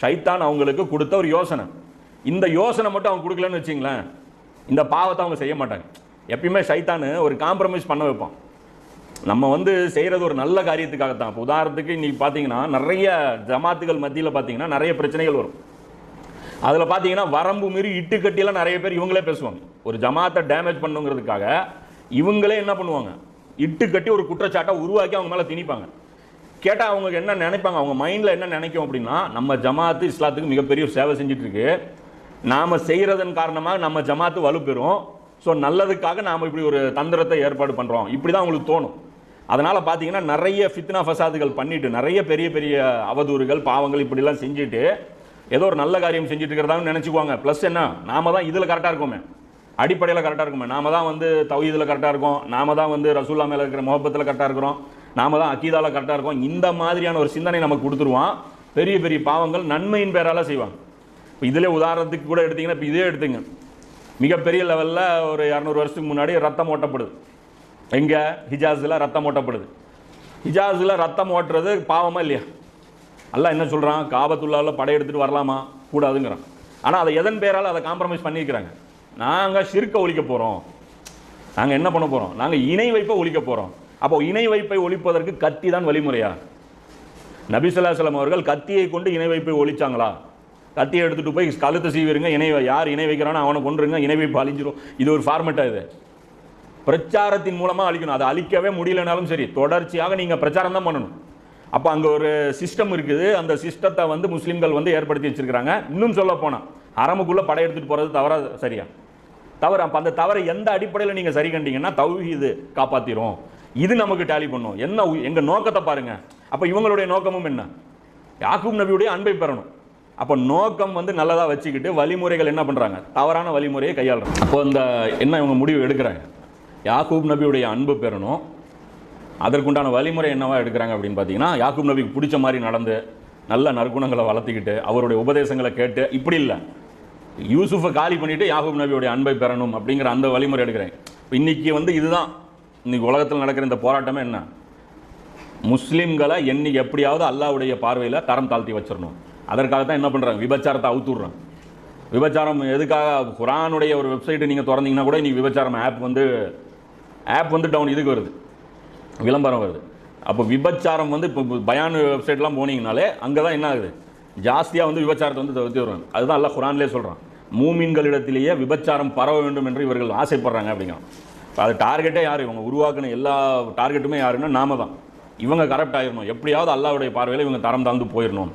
ஷைத்தான் அவங்களுக்கு கொடுத்த ஒரு யோசனை. இந்த யோசனை மட்டும் அவங்க கொடுக்கலன்னு வச்சிங்களேன் இந்த பாவத்தை அவங்க செய்ய மாட்டாங்க. எப்பயுமே ஷைத்தானு ஒரு காம்ப்ரமைஸ் பண்ண வைப்பான். நம்ம வந்து செய்கிறது ஒரு நல்ல காரியத்துக்காகத்தான். இப்போ உதாரணத்துக்கு இன்றைக்கி பார்த்தீங்கன்னா நிறைய ஜமாத்துகள் மத்தியில் பார்த்தீங்கன்னா நிறைய பிரச்சனைகள் வரும். அதில் பார்த்தீங்கன்னா வரம்பு மீறி இட்டு கட்டியெல்லாம் நிறைய பேர் இவங்களே பேசுவாங்க. ஒரு ஜமாத்தை டேமேஜ் பண்ணுங்கிறதுக்காக இவங்களே என்ன பண்ணுவாங்க? இட்டு கட்டி ஒரு குற்றச்சாட்டை உருவாக்கி அவங்க மேலே திணிப்பாங்க. கேட்டால் அவங்க என்ன நினைப்பாங்க? அவங்க மைண்டில் என்ன நினைக்கும் அப்படின்னா நம்ம ஜமாத்து இஸ்லாத்துக்கு மிகப்பெரிய சேவை செஞ்சிட்ருக்கு. நாம் செய்கிறதன் காரணமாக நம்ம ஜமாத்து வலுப்பெறும். ஸோ நல்லதுக்காக நாம் இப்படி ஒரு தந்திரத்தை ஏற்பாடு பண்ணுறோம் இப்படி தான் அவங்களுக்கு தோணும். அதனால் பார்த்தீங்கன்னா நிறைய ஃபித்னா ஃபசாதுகள் பண்ணிவிட்டு நிறைய பெரிய பெரிய அவதூறுகள் பாவங்கள் இப்படிலாம் செஞ்சுட்டு ஏதோ ஒரு நல்ல காரியம் செஞ்சுட்டு இருக்கிறதான்னு நினச்சிக்குவாங்க. ப்ளஸ் என்ன? நாம தான் இதில் கரெக்டாக இருக்கோமே. அடிப்படையில் கரெக்டாக இருக்குமே. நாம தான் வந்து தௌஹீதில் கரெக்டாக இருக்கோம். நாம தான் வந்து ரசூல்லா மேலே இருக்கிற முகப்பத்தில் கரெக்டாக இருக்கிறோம். நாம தான் அக்கீதாவில் கரெக்டாக இருக்கோம். இந்த மாதிரியான ஒரு சிந்தனை நமக்கு கொடுத்துருவான். பெரிய பெரிய பாவங்கள் நன்மையின் பேரால் செய்வாங்க இப்போ இதிலே உதாரணத்துக்கு கூட எடுத்தீங்கன்னா இப்போ இதே எடுத்துங்க. மிகப்பெரிய லெவலில் ஒரு இரநூறு வருஷத்துக்கு முன்னாடி ரத்தம் ஓட்டப்படுது. எங்கே? ஹிஜாஸில் ரத்தம் ஓட்டப்படுது. ஹிஜாஸில் ரத்தம் ஓட்டுறது பாவமா இல்லையா? எல்லாம் என்ன சொல்கிறான் காபத்துள்ளாவில் படையெடுத்துட்டு வரலாமா? கூடாதுங்கிறான். ஆனால் அதை எதன் பேரால் அதை காம்ப்ரமைஸ் பண்ணியிருக்கிறாங்க? நாங்கள் சிறுக்க ஒழிக்க போகிறோம் நாங்கள் என்ன பண்ண போகிறோம் நாங்கள் இணை வைப்பை ஒழிக்க போகிறோம் அப்போ இணை வைப்பை ஒழிப்பதற்கு கத்தி தான் வழிமுறையா? நபிசுல்லாசலம் அவர்கள் கத்தியை கொண்டு இணை வைப்பை ஒழிச்சாங்களா? கத்தியை எடுத்துட்டு போய் கழுத்தை சீவிருங்க இணை யார் இணை வைக்கிறானோ அவனை கொண்டுருங்க இணை வைப்பு அழிஞ்சிரும். இது ஒரு ஃபார்மெட்டா இது. பிரச்சாரத்தின் மூலமாக அழிக்கணும். அதை அழிக்கவே முடியலனாலும் சரி தொடர்ச்சியாக நீங்கள் பிரச்சாரம் தான் பண்ணணும். அப்போ அங்கே ஒரு சிஸ்டம் இருக்குது. அந்த சிஸ்டத்தை வந்து முஸ்லீம்கள் வந்து ஏற்படுத்தி வச்சுருக்கிறாங்க. இன்னும் சொல்ல போனால் அரமுக்குள்ளே படையெடுத்துட்டு போகிறது தவறா சரியா? தவறு. அப்போ அந்த தவறை எந்த அடிப்படையில் நீங்கள் சரி கண்டிங்கன்னா தௌஹீது காப்பாற்றிடும் இது நமக்கு டேலி பண்ணும். என்ன உ- நோக்கத்தை பாருங்கள் அப்போ இவங்களுடைய நோக்கமும் என்ன? யாக்கூப் நபியுடைய அன்பை பெறணும். அப்போ நோக்கம் வந்து நல்லதாக வச்சுக்கிட்டு வழிமுறைகள் என்ன பண்ணுறாங்க தவறான வழிமுறையை கையாளுறாங்க. அப்போ இந்த என்ன இவங்க முடிவு எடுக்கிறாங்க? யாக்கூப் நபியுடைய அன்பு பெறணும். அதற்குண்டான வழிமுறை என்னவா எடுக்கிறாங்க அப்படின்னு பார்த்தீங்கன்னா யாக்கூப் நபிக்கு பிடிச்ச மாதிரி நடந்து நல்ல நற்குணங்களை வளர்த்திக்கிட்டு அவருடைய உபதேசங்களை கேட்டு இப்படி இல்லை. யூசுஃபை காலி பண்ணிவிட்டு யாகூப் நபியுடைய அன்பை பெறணும் அப்படிங்கிற அந்த வழிமுறை எடுக்கிறேன் இப்போ இன்றைக்கி வந்து இதுதான். இன்றைக்கி உலகத்தில் நடக்கிற இந்த போராட்டமே என்ன? முஸ்லீம்களை என்னைக்கு எப்படியாவது அல்லாவுடைய பார்வையில் தரம் தாழ்த்தி வச்சிடணும். அதற்காக தான் என்ன பண்ணுறாங்க விபச்சாரத்தை அவுத்துடுறாங்க. விபச்சாரம் எதுக்காக? குரானுடைய ஒரு வெப்சைட்டு நீங்கள் திறந்தீங்கன்னா கூட இன்றைக்கி விபச்சாரம் ஆப் வந்து ஆப் வந்து டவுன் இதுக்கு வருது. விளம்பரம் வருது. அப்போ விபச்சாரம் வந்து இப்போ பயான் வெப்சைட்லாம் போனீங்கனாலே அங்கே தான் என்ன ஆகுது? ஜாஸ்தியாக வந்து விபச்சாரத்தை வந்து தவிர்த்து வருவாங்க. அதுதான் அல்லாஹ் குரான்லேயே சொல்கிறான் மூமின்களிடத்திலேயே விபச்சாரம் பரவ வேண்டும் என்று இவர்கள் ஆசைப்படுறாங்க அப்படிங்கிறோம் அது டார்கெட்டே யார்? இவங்க உருவாக்குன எல்லா டார்கெட்டுமே யாருன்னா நாம தான். இவங்க கரெக்ட் ஆயிடணும் எப்படியாவது அல்லாவுடைய பார்வையில் இவங்க தரம் தாழ்ந்து போயிடணும்